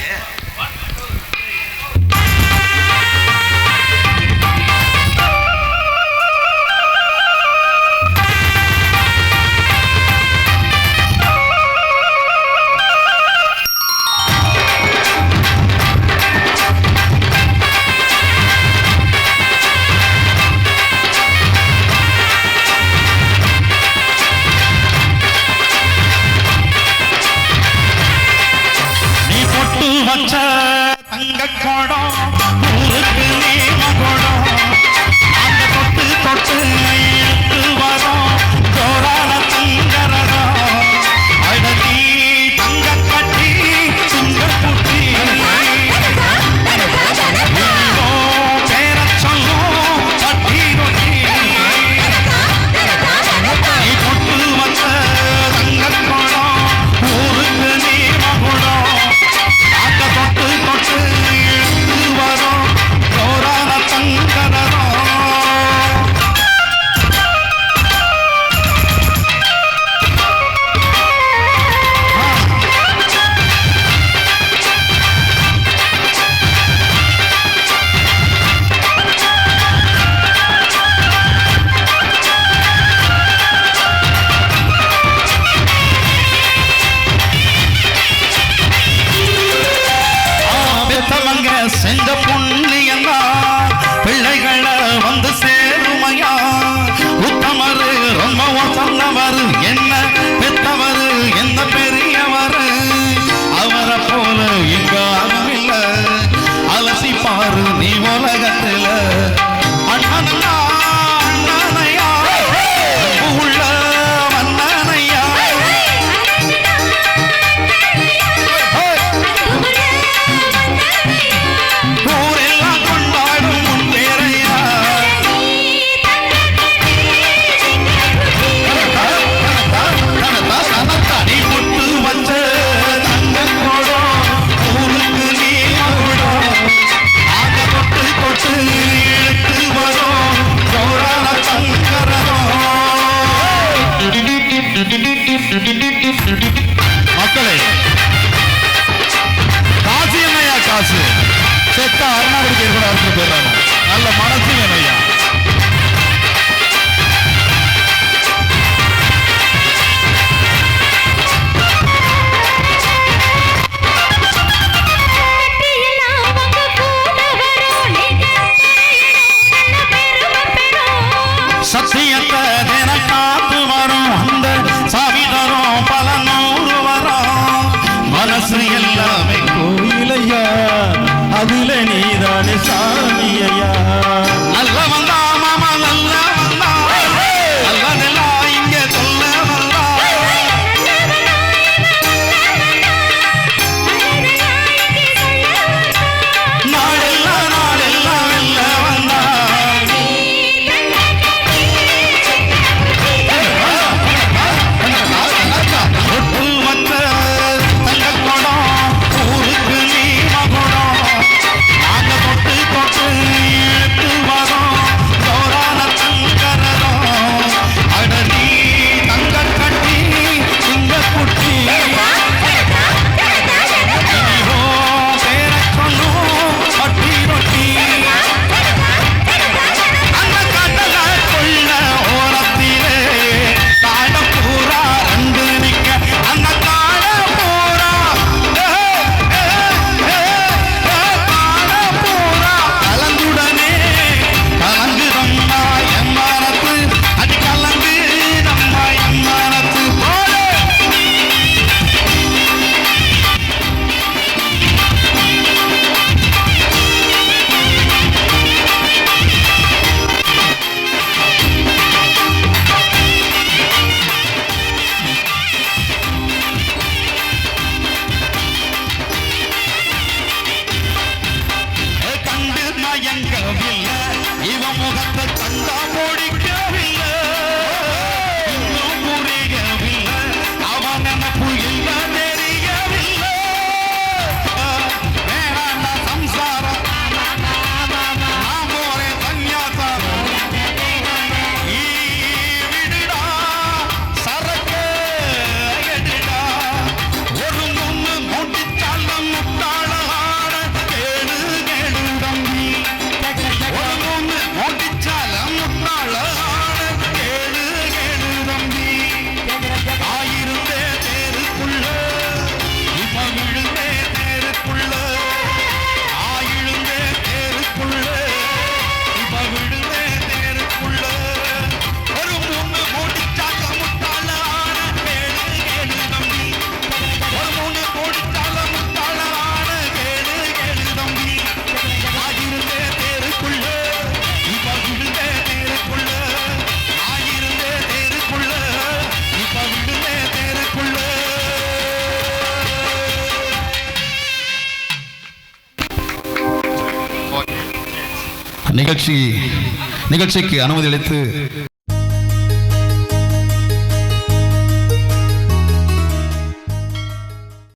Yeah. வச்ச தங்க கோடம். நம்ம சொன்னவர் என்ன போயிடுறாங்க நல்ல மனசு நானே சாமியா love be. நிகழ்ச்சி நிகழ்ச்சிக்கு அனுமதி அளித்து